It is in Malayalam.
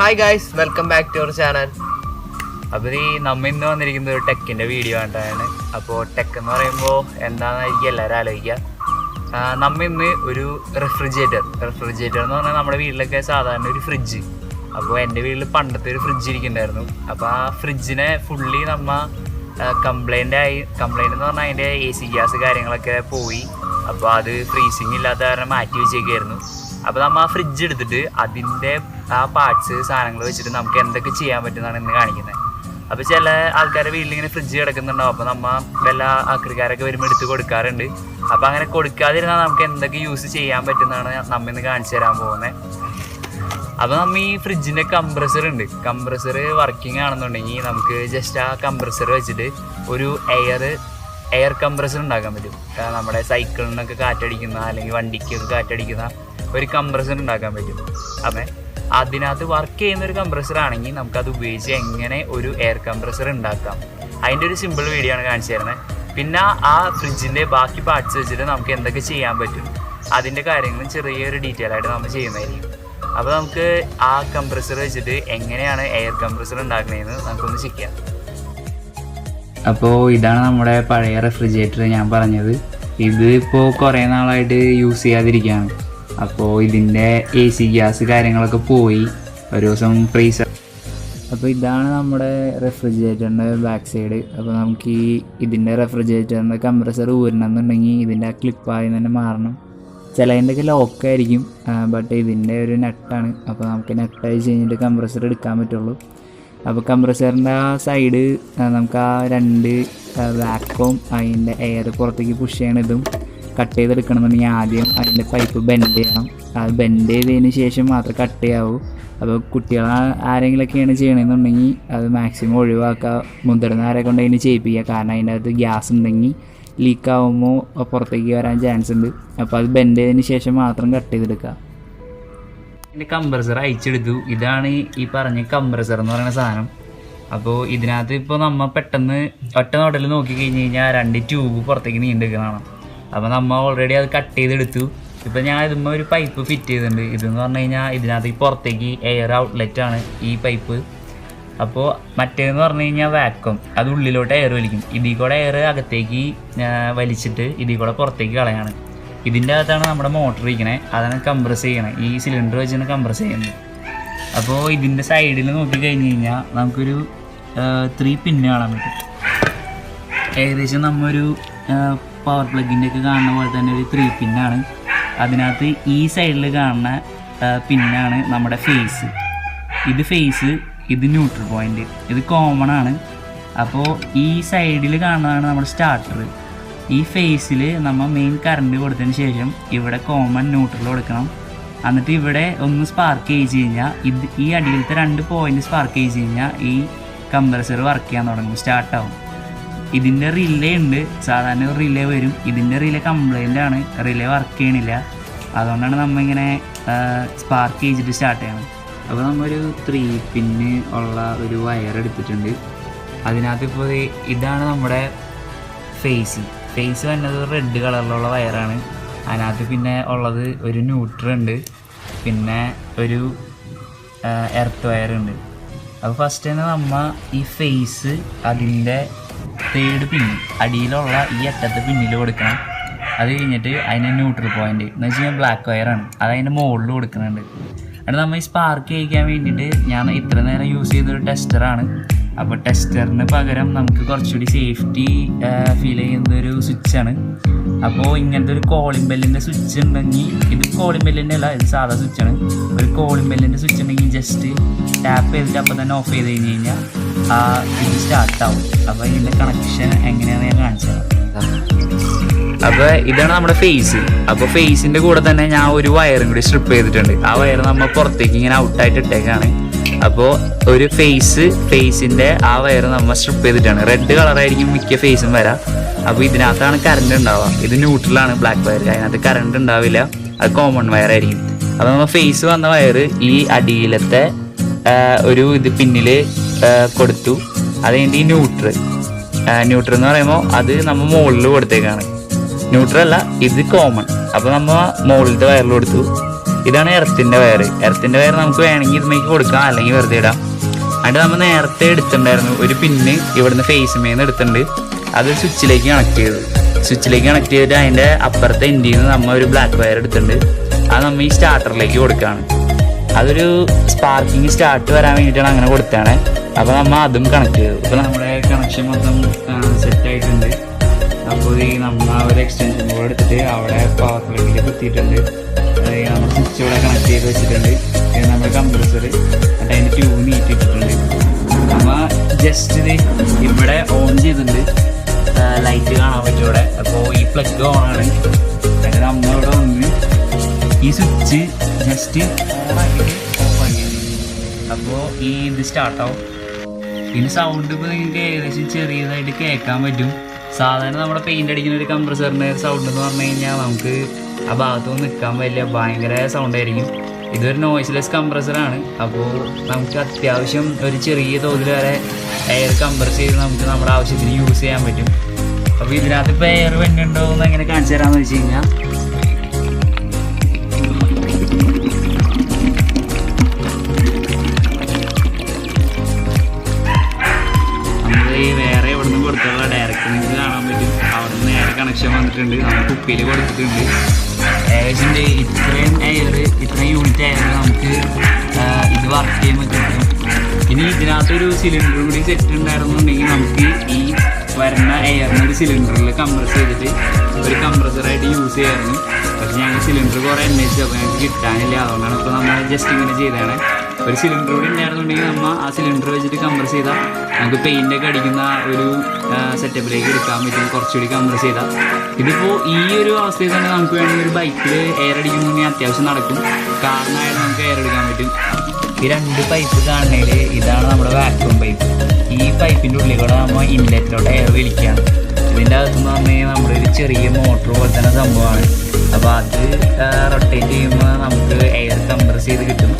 Hi guys welcome back to our channel അപ്പോൾ ഈ നമ്മ ഇന്ന് വന്നിരിക്കുന്നത് ഒരു ടെക്കിന്റെ വീഡിയോ ആയിട്ടാണ് അപ്പോൾ ടെക്ക് എന്ന് പറയുമ്പോൾ എന്താണെന്നായിരിക്കും എല്ലാവരും ആലോചിക്കുക നമ്മ ഇന്ന് ഒരു റെഫ്രിജറേറ്റർ റെഫ്രിജറേറ്റർ എന്ന് പറഞ്ഞാൽ നമ്മുടെ വീട്ടിലൊക്കെ സാധാരണ ഒരു ഫ്രിഡ്ജ് അപ്പോൾ എന്റെ വീട്ടിൽ പണ്ടത്തെ ഒരു ഫ്രിഡ്ജ് ഇരിക്കുന്നുണ്ടായിരുന്നു. അപ്പോൾ ആ ഫ്രിഡ്ജിനെ ഫുള്ളി നമ്മ കംപ്ലൈന്റ് ആയി കംപ്ലൈന്റ് എന്ന് പറഞ്ഞാൽ അതിന്റെ എ സി ഗ്യാസ് കാര്യങ്ങളൊക്കെ പോയി. അപ്പോൾ അത് ഫ്രീസിങ് ഇല്ലാത്ത കാരണം മാറ്റി വെച്ചേക്കായിരുന്നു. അപ്പോൾ നമ്മൾ ആ ഫ്രിഡ്ജ് എടുത്തിട്ട് അതിന്റെ ആ പാർട്സ് സാധനങ്ങൾ വെച്ചിട്ട് നമുക്ക് എന്തൊക്കെ ചെയ്യാൻ പറ്റുന്നതാണ് ഇന്ന് കാണിക്കുന്നത് അപ്പോൾ ചില ആൾക്കാരുടെ വീട്ടിൽ ഇങ്ങനെ ഫ്രിഡ്ജ് കിടക്കുന്നുണ്ടാവും. അപ്പോൾ നമ്മ വല്ല ആക്രിക്കാരൊക്കെ വരുമ്പോൾ എടുത്ത് കൊടുക്കാറുണ്ട്. അപ്പോൾ അങ്ങനെ കൊടുക്കാതിരുന്നാൽ നമുക്ക് എന്തൊക്കെ യൂസ് ചെയ്യാൻ പറ്റുന്നതാണ് നമ്മ ഇന്ന് കാണിച്ചു തരാൻ പോകുന്നത് അപ്പോൾ നമ്മ ഈ ഫ്രിഡ്ജിന്റെ കംപ്രസർ ഉണ്ട്. കംപ്രസർ വർക്കിംഗ് ആണെന്നുണ്ടെങ്കിൽ നമുക്ക് ജസ്റ്റ് ആ കംപ്രസർ വെച്ചിട്ട് ഒരു എയർ എയർ കംപ്രസർ ഉണ്ടാക്കാൻ പറ്റും. നമ്മുടെ സൈക്കിളിനൊക്കെ കാറ്റടിക്കുന്ന അല്ലെങ്കിൽ വണ്ടിക്കൊക്കെ കാറ്റടിക്കുന്ന ഒരു കംപ്രസർ ഉണ്ടാക്കാൻ പറ്റും. അപ്പം അതിനകത്ത് വർക്ക് ചെയ്യുന്ന ഒരു കംപ്രസർ ആണെങ്കിൽ നമുക്കത് ഉപയോഗിച്ച് എങ്ങനെ ഒരു എയർ കംപ്രസർ ഉണ്ടാക്കാം. അതിന്റെ ഒരു സിമ്പിൾ വീഡിയോ ആണ് കാണിച്ചു തരുന്നത് പിന്നെ ആ ഫ്രിഡ്ജിന്റെ ബാക്കി പാർട്സ് വെച്ചിട്ട് നമുക്ക് എന്തൊക്കെ ചെയ്യാൻ പറ്റും. അതിന്റെ കാര്യങ്ങളും ചെറിയൊരു ഡീറ്റെയിൽ ആയിട്ട് നമ്മൾ ചെയ്യുന്നതായിരിക്കും. അപ്പോൾ നമുക്ക് ആ കംപ്രസർ വെച്ചിട്ട് എങ്ങനെയാണ് എയർ കംപ്രസർ ഉണ്ടാക്കുന്നതെന്ന് നമുക്കൊന്ന് ചെക്ക് ചെയ്യാം. അപ്പോൾ ഇതാണ് നമ്മുടെ പഴയ റെഫ്രിജറേറ്റർ ഞാൻ പറഞ്ഞത്. ഇത് ഇപ്പോൾ കുറേ നാളായിട്ട് യൂസ് ചെയ്യാതിരിക്കുകയാണ്. അപ്പോൾ ഇതിന്റെ എ സി ഗ്യാസ് കാര്യങ്ങളൊക്കെ പോയി. ഒരു ദിവസം ഫ്രീസർ അപ്പോൾ ഇതാണ് നമ്മുടെ റെഫ്രിജറേറ്ററിന്റെ ബാക്ക് സൈഡ് അപ്പോൾ നമുക്ക് ഈ ഇതിന്റെ റെഫ്രിജറേറ്ററിന്റെ കംപ്രസർ ഊരണമെന്നുണ്ടെങ്കിൽ ഇതിന്റെ ആ ക്ലിപ്പായി തന്നെ മാറണം. ചിലതിന്റെയൊക്കെ ലോക്കായിരിക്കും ബട്ട് ഇതിന്റെ ഒരു നെട്ടാണ് അപ്പോൾ നമുക്ക് നെട്ട് അയച്ച് കഴിഞ്ഞിട്ട് കംപ്രസർ എടുക്കാൻ പറ്റുള്ളൂ. അപ്പോൾ കംപ്രസറിന്റെ ആ സൈഡ് നമുക്ക് ആ രണ്ട് വാക്കും അതിന്റെ എയർ പുറത്തേക്ക് പുഷ് ചെയ്യണതും കട്ട് ചെയ്തെടുക്കണമെന്നുണ്ടെങ്കിൽ ആദ്യം അതിന്റെ പൈപ്പ് ബെൻഡ് ചെയ്യണം. അത് ബെൻഡ് ചെയ്തതിന് ശേഷം മാത്രം കട്ട് ചെയ്യാവൂ. അപ്പോൾ കുട്ടികൾ ആരെങ്കിലൊക്കെയാണ് ചെയ്യണമെന്നുണ്ടെങ്കിൽ അത് മാക്സിമം ഒഴിവാക്കുക. മുതിർന്ന ആരെ കൊണ്ട് അതിന് ചെയ്യിപ്പിക്കുക. കാരണം അതിന്റെ അകത്ത് ഗ്യാസ് ഉണ്ടെങ്കിൽ ലീക്ക് ആകുമ്പോൾ പുറത്തേക്ക് വരാൻ ചാൻസ് ഉണ്ട്. അപ്പോൾ അത് ബെൻഡ് ചെയ്തതിന് ശേഷം മാത്രം കട്ട് ചെയ്തെടുക്കുക. എന്റെ കംപ്രസർ അയച്ചെടുത്തു ഇതാണ് ഈ- പറഞ്ഞ കംപ്രസർ എന്ന് പറയുന്ന സാധനം. അപ്പോൾ ഇതിനകത്ത് ഇപ്പോൾ നമ്മൾ പെട്ടെന്ന് ഒറ്റ നോട്ടൽ നോക്കി കഴിഞ്ഞ് കഴിഞ്ഞാൽ രണ്ട് ട്യൂബ് പുറത്തേക്ക് നീണ്ടെടുക്കുന്നതാണ് അപ്പോൾ നമ്മൾ ഓൾറെഡി അത് കട്ട് ചെയ്തെടുത്തു. ഇപ്പം ഞാൻ ഇതുമ്പോൾ ഒരു പൈപ്പ് ഫിറ്റ് ചെയ്തിട്ടുണ്ട്. ഇതെന്ന് പറഞ്ഞു കഴിഞ്ഞാൽ ഇതിനകത്ത് ഈ പുറത്തേക്ക് എയർ ഔട്ട്ലെറ്റ് ആണ് ഈ പൈപ്പ് അപ്പോൾ മറ്റേന്ന് പറഞ്ഞു കഴിഞ്ഞാൽ വാക്വം അത് ഉള്ളിലോട്ട് എയർ വലിക്കും. ഇതിൽ കൂടെ എയർ അകത്തേക്ക് വലിച്ചിട്ട് ഇതിൽ കൂടെ പുറത്തേക്ക് കളയാണ്. ഇതിന്റെ അകത്താണ് നമ്മുടെ മോട്ടർ ഇരിക്കണേ. അതാണ് കംപ്രസ് ചെയ്യണേ. ഈ സിലിണ്ടർ വെച്ചാണ് കംപ്രസ് ചെയ്യുന്നത്. അപ്പോൾ ഇതിന്റെ സൈഡിൽ നോക്കി കഴിഞ്ഞ് കഴിഞ്ഞാൽ നമുക്കൊരു ത്രീ പിന്ന് കാണാൻ പറ്റും. ഏകദേശം നമ്മൊരു പവർ പ്ലഗിന്റെ ഒക്കെ കാണുന്ന പോലെ തന്നെ ഒരു ത്രീ പിന്നാണ് അതിനകത്ത് ഈ സൈഡിൽ കാണുന്ന പിന്നാണ് നമ്മുടെ ഫേസ് ഇത് ഫേസ് ഇത് ന്യൂട്രൽ പോയിന്റ് ഇത് കോമൺ ആണ്. അപ്പോൾ ഈ സൈഡിൽ കാണുന്നതാണ് നമ്മുടെ സ്റ്റാർട്ടർ ഈ ഫേസിൽ നമ്മൾ മെയിൻ കറണ്ട് കൊടുത്തതിന് ശേഷം ഇവിടെ കോമൺ ന്യൂട്രൽ കൊടുക്കണം. എന്നിട്ട് ഇവിടെ ഒന്ന് സ്പാർക്ക് ചെയ്ത് കഴിഞ്ഞാൽ ഇത് ഈ അടിയിലത്തെ രണ്ട് പോയിന്റ് സ്പാർക്ക് ചെയ്ത് കഴിഞ്ഞാൽ ഈ കംപ്രസർ വർക്ക് ചെയ്യാൻ തുടങ്ങും സ്റ്റാർട്ടാവും ഇതിന്റെ റിലേ ഉണ്ട്. സാധാരണ ഒരു റിലേ വരും. ഇതിന്റെ റിലേ കംപ്ലൈന്റ് ആണ്. റിലേ വർക്ക് ചെയ്യണില്ല. അതുകൊണ്ടാണ് നമ്മളിങ്ങനെ സ്പാർക്ക് ചെയ്തിട്ട് സ്റ്റാർട്ട് ചെയ്യണം അപ്പോൾ നമ്മൊരു ത്രീ പിന്ന് ഉള്ള ഒരു വയർ എടുത്തിട്ടുണ്ട്. അതിനകത്ത് ഇപ്പോൾ ഇതാണ് നമ്മുടെ ഫേസ് ഫേസ് വന്നത് റെഡ് കളറിലുള്ള വയറാണ് അതിനകത്ത് പിന്നെ ഉള്ളത് ഒരു ന്യൂട്രൽ ഉണ്ട്. പിന്നെ ഒരു എർത്ത് വയറുണ്ട് അപ്പോൾ ഫസ്റ്റ് തന്നെ നമ്മ ഈ ഫേസ് അതിന്റെ തേർഡ് പിന്ന് അടിയിലുള്ള ഈ അറ്റത്തെ പിന്നിൽ കൊടുക്കണം. അത് കഴിഞ്ഞിട്ട് അതിന് ന്യൂട്രൽ പോയിന്റ് എന്ന് വെച്ച് കഴിഞ്ഞാൽ ബ്ലാക്ക് വയറാണ് അത് അതിന്റെ മുകളിൽ കൊടുക്കുന്നുണ്ട്. എന്നിട്ട് നമ്മൾ ഈ സ്പാർക്ക് ചെയ്യിക്കാൻ വേണ്ടിയിട്ട് ഞാൻ ഇത്ര നേരം യൂസ് ചെയ്തൊരു ടെസ്റ്ററാണ് അപ്പോൾ ടെസ്റ്ററിന് പകരം നമുക്ക് കുറച്ചുകൂടി സേഫ്റ്റി ഫീൽ ചെയ്യുന്ന ഒരു സ്വിച്ചാണ് അപ്പോൾ ഇങ്ങനത്തെ ഒരു കോളിംഗ് ബെല്ലിന്റെ സ്വിച്ച് ഉണ്ടെങ്കിൽ ഇത് കോളിംഗ് ബെല്ലിന്റെ അല്ല ഇത് സാധാ സ്വിച്ചാണ് ഒരു കോളിംഗ് ബെല്ലിന്റെ സ്വിച്ച് ഉണ്ടെങ്കിൽ ജസ്റ്റ് ടാപ്പ് ചെയ്തിട്ട് അപ്പോൾ തന്നെ ഓഫ് ചെയ്ത് കഴിഞ്ഞ് കഴിഞ്ഞാൽ ആ ഇത് സ്റ്റാർട്ട് ആവും അപ്പോൾ ഇതിന്റെ കണക്ഷൻ എങ്ങനെയാണെന്ന് ഞാൻ കാണിച്ചു അപ്പൊ അപ്പോൾ ഇതാണ് നമ്മുടെ ഫേസ് അപ്പോൾ ഫേസിന്റെ കൂടെ തന്നെ ഞാൻ ഒരു വയറും കൂടി സ്ട്രിപ്പ് ചെയ്തിട്ടുണ്ട്. ആ വയർ നമ്മൾ പുറത്തേക്ക് ഇങ്ങനെ ഔട്ടായിട്ട് ഇട്ടേക്കാണ്. അപ്പോൾ ഒരു ഫേസ് ഫേസിന്റെ ആ വയർ നമ്മൾ സ്ട്രിപ്പ് ചെയ്തിട്ടാണ്. റെഡ് കളറായിരിക്കും മിക്ക ഫേസും വരാം. അപ്പോൾ ഇതിനകത്താണ് കറണ്ട് ഉണ്ടാവുക. ഇത് ന്യൂട്രലാണ് ബ്ലാക്ക് വയർ അതിനകത്ത് കറണ്ട് ഉണ്ടാവില്ല. അത് കോമൺ വയർ ആയിരിക്കും. അപ്പോൾ നമ്മൾ ഫേസ് വന്ന വയർ ഈ അടിയിലത്തെ ഒരു ഇത് പിന്നിൽ കൊടുത്തു. അത് ഈ ന്യൂട്രൽ. ന്യൂട്രൽ എന്ന് പറയുമ്പോൾ അത് നമ്മൾ മുകളിൽ കൊടുത്തേക്കാണ്. ന്യൂട്രൽ അല്ല ഇത് കോമൺ അപ്പോൾ നമ്മൾ മുകളിലത്തെ വയറിൽ കൊടുത്തു. ഇതാണ് എർത്തിന്റെ വയർ എർത്തിന്റെ വയർ നമുക്ക് വേണമെങ്കിൽ ഇതിലേക്ക് കൊടുക്കാം അല്ലെങ്കിൽ വെറുതെ ഇടാം. എന്നിട്ട് നമ്മൾ നേരത്തെ എടുത്തിട്ടുണ്ടായിരുന്നു ഒരു പിന്ന് ഇവിടുന്ന് ഫേസ് മേന്ന് എടുത്തിട്ടുണ്ട്. അത് സ്വിച്ചിലേക്ക് കണക്ട് ചെയ്തു. സ്വിച്ചിലേക്ക് കണക്ട് ചെയ്തിട്ട് അതിന്റെ അപ്പുറത്തെ എൻഡിൽ നിന്ന് നമ്മൾ ഒരു ബ്ലാക്ക് വയർ എടുത്തിട്ടുണ്ട്. അത് നമ്മൾ ഈ സ്റ്റാർട്ടറിലേക്ക് കൊടുക്കുകയാണ് അതൊരു സ്പാർക്കിംഗ് സ്റ്റാർട്ട് വരാൻ വേണ്ടിയിട്ടാണ് അങ്ങനെ കൊടുത്തതാണ്. അപ്പോൾ നമ്മൾ അതും കണക്ട് ചെയ്തു. ഇപ്പോൾ നമ്മുടെ കണക്ഷൻ മൊത്തം സെറ്റ് ആയിട്ടുണ്ട്. അപ്പോൾ ഈ നമ്മൾ ആ ഒരു എക്സ്റ്റൻഷൻ ബോർഡ് എടുത്തിട്ട് അവിടെ പവർ പ്ലഗിൽ കുത്തിയിട്ടുണ്ട്. നമ്മൾ സ്വിച്ച് ഇവിടെ കണക്ട് ചെയ്ത് വെച്ചിട്ടുണ്ട്. പിന്നെ നമ്മുടെ കംപ്രസർ എന്നിട്ട് അതിന്റെ ട്യൂബ് നീട്ടിയിട്ടുണ്ട് നമ്മൾ ജസ്റ്റ് ഇത് ഇവിടെ ഓൺ ചെയ്തിട്ടുണ്ട്. ലൈറ്റ് കാണാൻ പറ്റും ഇവിടെ. അപ്പോൾ ഈ പ്ലഗ് ഓൺ ആണ്. എന്നിട്ട് നമ്മളിവിടെ വന്ന് ഈ സ്വിച്ച് ജസ്റ്റ് ഓൺ ആക്കിയിട്ട് ഓഫ് ആക്കി അപ്പോൾ ഈ ഇത് സ്റ്റാർട്ടാവും ഇതിന് സൗണ്ട് നിങ്ങൾക്ക് ഏകദേശം ചെറിയതായിട്ട് കേൾക്കാൻ പറ്റും. സാധാരണ നമ്മുടെ പെയിന്റ് അടിക്കുന്ന ഒരു കംപ്രസറിന്റെ സൗണ്ട് എന്ന് പറഞ്ഞു കഴിഞ്ഞാൽ നമുക്ക് ആ ഭാഗത്തൊന്നും നിൽക്കാൻ പറ്റില്ല ഭയങ്കര സൗണ്ട് ആയിരിക്കും. ഇതൊരു നോയ്സ്ലെസ് കംപ്രസറാണ് അപ്പോൾ നമുക്ക് അത്യാവശ്യം ഒരു ചെറിയ തോതിൽ വരെ എയർ കംപ്രസ് ചെയ്ത് നമുക്ക് നമ്മുടെ ആവശ്യത്തിന് യൂസ് ചെയ്യാൻ പറ്റും. അപ്പോൾ ഇതിനകത്ത് ഇപ്പോൾ എയർ വെണ്ണുണ്ടോ എന്ന് എങ്ങനെ കാണിച്ചു തരാമെന്ന് വെച്ച് കഴിഞ്ഞാൽ കണക്ഷൻ നമുക്ക് കുപ്പിയിൽ കൊടുത്തിട്ടുണ്ട്. ഏകദേശം ഇത്രയും എയർ ഇത്രയും യൂണിറ്റ് എയർ നമുക്ക് ഇത് വർക്ക് ചെയ്യുമ്പോൾ കിട്ടും ഇനി ഇതിനകത്തൊരു സിലിണ്ടർ കൂടി സെറ്റ് ഉണ്ടായിരുന്നുണ്ടെങ്കിൽ നമുക്ക് ഈ വരുന്ന എയറിന് ഒരു സിലിണ്ടറിൽ കംപ്രസ് ചെയ്തിട്ട് ഒരു കംപ്രസറായിട്ട് യൂസ് ചെയ്യായിരുന്നു. പക്ഷെ ഞങ്ങൾ സിലിണ്ടർ കുറേ അന്വേഷിച്ചു. അപ്പോൾ ഞങ്ങൾക്ക് കിട്ടാനില്ല. അതുകൊണ്ടാണ് ഇപ്പോൾ നമ്മൾ ജസ്റ്റ് ഇങ്ങനെ ചെയ്തതാണ് ഒരു സിലിണ്ടർ കൂടി ഉണ്ടായിരുന്നുണ്ടെങ്കിൽ നമ്മൾ ആ സിലിണ്ടർ വെച്ചിട്ട് കംപ്രസ് ചെയ്താൽ നമുക്ക് പെയിന്റ് ഒക്കെ അടിക്കുന്ന ഒരു സെറ്റപ്പിലേക്ക് എടുക്കാൻ പറ്റും. കുറച്ചുകൂടി കംപ്രസ് ചെയ്താൽ ഇതിപ്പോൾ ഈ ഒരു അവസ്ഥയിൽ തന്നെ നമുക്ക് വേണമെങ്കിൽ ഒരു ബൈക്കിൽ എയർ അടിക്കുന്നുണ്ടെങ്കിൽ അത്യാവശ്യം നടക്കും. കാരണമായിട്ട് നമുക്ക് എയർ എടുക്കാൻ പറ്റും. ഈ രണ്ട് പൈപ്പ് കാണുന്നതിൽ ഇതാണ് നമ്മുടെ വാക്യൂം പൈപ്പ് ഈ പൈപ്പിന്റെ ഉള്ളിൽ കൂടെ നമ്മൾ ഇൻലെറ്റിലോട്ട് എയർ വലിക്കുകയാണ് ഇതിന്റെ അകത്തുനിന്ന് പറഞ്ഞു കഴിഞ്ഞാൽ നമ്മുടെ ഒരു ചെറിയ മോട്ടോർ പോലെ തന്നെ സംഭവമാണ്. അപ്പോൾ അത് റൊട്ടേറ്റ് ചെയ്യുമ്പോൾ നമുക്ക് എയർ കംപ്രസ് ചെയ്ത് കിട്ടും.